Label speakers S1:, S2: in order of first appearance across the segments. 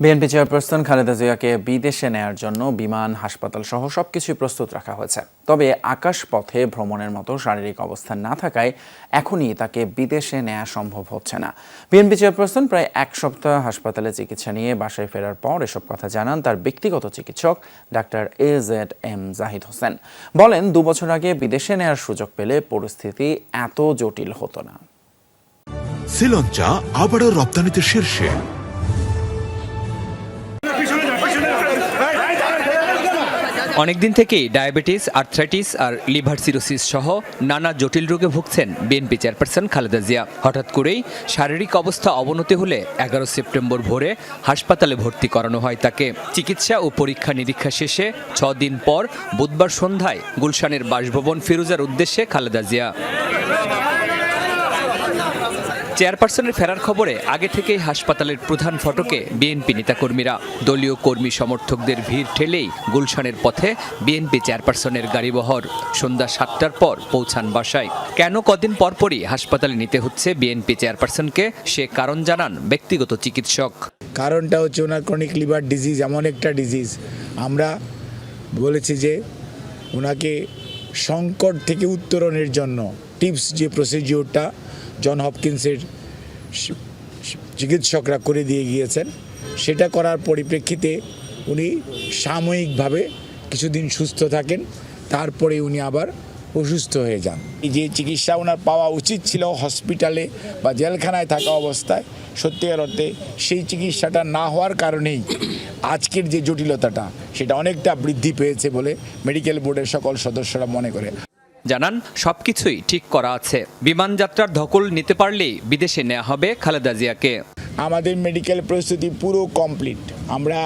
S1: BNP chairperson Khaleda জিয়াকে বিদেশে নেয়ার জন্য বিমান, হাসপাতাল সহ সবকিছুই প্রস্তুত রাখা হয়েছে। তবে আকাশপথে ভ্রমণের মতো শারীরিক অবস্থা না থাকায় এখনই তাকে বিদেশে নেওয়া সম্ভব হচ্ছে না। বিএনপি চেয়ারপারসন প্রায় এক সপ্তাহ হাসপাতালে চিকিৎসা নিয়ে বাসায় ফেরার পর এসব কথা জানান তার ব্যক্তিগত চিকিৎসক doctor A Z M Zahid Hossain. বলেন, দু বছর আগে বিদেশে নেয়ার সুযোগ পেলে পরিস্থিতি এত জটিল হতো না।
S2: শ্রীলঞ্চা আবারও রপ্তানিতে শীর্ষে।
S3: অনেকদিন থেকেই ডায়াবেটিস আর্থ্রাইটিস আর লিভার সিরোসিস সহ নানা জটিল রোগে ভুগছেন বিএনপি চেয়ারপারসন খালেদা জিয়া। হঠাৎ করেই শারীরিক অবস্থা অবনতি হলে এগারো সেপ্টেম্বর ভোরে হাসপাতালে ভর্তি করানো হয় তাকে। চিকিৎসা ও পরীক্ষা নিরীক্ষা শেষে ছ দিন পর বুধবার সন্ধ্যায় গুলশানের বাসভবন ফিরোজার উদ্দেশ্যে খালেদা জিয়া। চেয়ারপারসনের ফেরার খবরে আগে থেকেই হাসপাতালের প্রধান ফটকে বিএনপি নেতাকর্মীরা। দলীয় কর্মী সমর্থকদের ভিড় ঠেলেই গুলশানের পথে বিএনপি চেয়ারপারসনের গাড়িবহর। সন্ধ্যা সাতটার পর পৌঁছান বাসায়। কেন কদিন পরপরই হাসপাতালে নিতে হচ্ছে বিএনপি চেয়ারপারসনকে? সে কারণ জানান ব্যক্তিগত চিকিৎসক।
S4: কারণটা হচ্ছে ওনার ক্রনিক লিভার ডিজিজ এমন একটা ডিজিজ আমরা বলেছি যে ওনাকে সংকট থেকে উত্তরণের জন্য টিপস যে প্রসিডিওরটা জন হপকিন্সের চিকিৎসকরা করে দিয়ে গিয়েছেন। সেটা করার পরিপ্রেক্ষিতে উনি সাময়িকভাবে কিছুদিন সুস্থ থাকেন, তারপরে উনি আবার অসুস্থ হয়ে যান। যে চিকিৎসা ওনার পাওয়া উচিত ছিল হসপিটালে বা জেলখানায় থাকা অবস্থায় সত্যিকার অর্থে সেই চিকিৎসাটা না হওয়ার কারণেই আজকের যে জটিলতাটা, সেটা অনেকটা বৃদ্ধি পেয়েছে বলে মেডিকেল বোর্ডের সকল সদস্যরা মনে করে।
S3: জানান, সবকিছুই ঠিক করা আছে। বিমান যাত্রার ধকল নিতে পারলেই বিদেশে নেওয়া হবে খালেদা জিয়াকে।
S4: আমাদের মেডিকেল প্রস্তুতি পুরো কমপ্লিট আমরা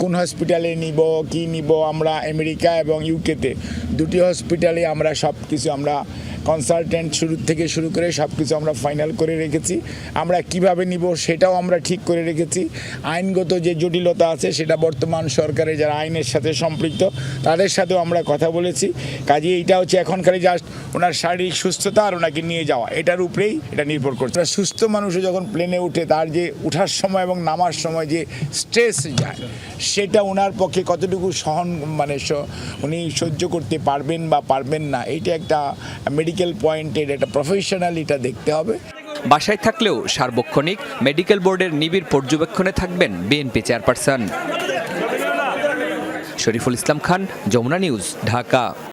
S4: কোন হসপিটালে নিব, কি নিব, আমরা আমেরিকা এবং ইউকেতে দুটি হসপিটালে আমরা সব কিছু আমরা কনসালটেন্ট শুরু থেকে শুরু করে সব কিছু আমরা ফাইনাল করে রেখেছি। আমরা কীভাবে নিব সেটাও আমরা ঠিক করে রেখেছি। আইনগত যে জটিলতা আছে সেটা বর্তমান সরকারের যারা আইনের সাথে সম্পৃক্ত, তাদের সাথেও আমরা কথা বলেছি। কাজে এইটা হচ্ছে এখনকার জাস্ট ওনার শারীরিক সুস্থতা আর ওনাকে নিয়ে যাওয়া। এটার উপরেই এটা নির্ভর করছে। সুস্থ মানুষও যখন প্লেনে উঠে, তার যে ওঠার সময় এবং নামার সময় যে স্ট্রেস যায়, সেটা ওনার পক্ষে কতটুকু সহন মানে উনি সহ্য করতে পারবেন বা পারবেন না, এইটা একটা মেডিকেল পয়েন্টের একটা প্রফেশনাল এটা দেখতে হবে।
S3: বাসায় থাকলেও সার্বক্ষণিক মেডিকেল বোর্ডের নিবিড় পর্যবেক্ষণে থাকবেন BNP chairperson Shariful Islam Khan, Jamuna news Dhaka.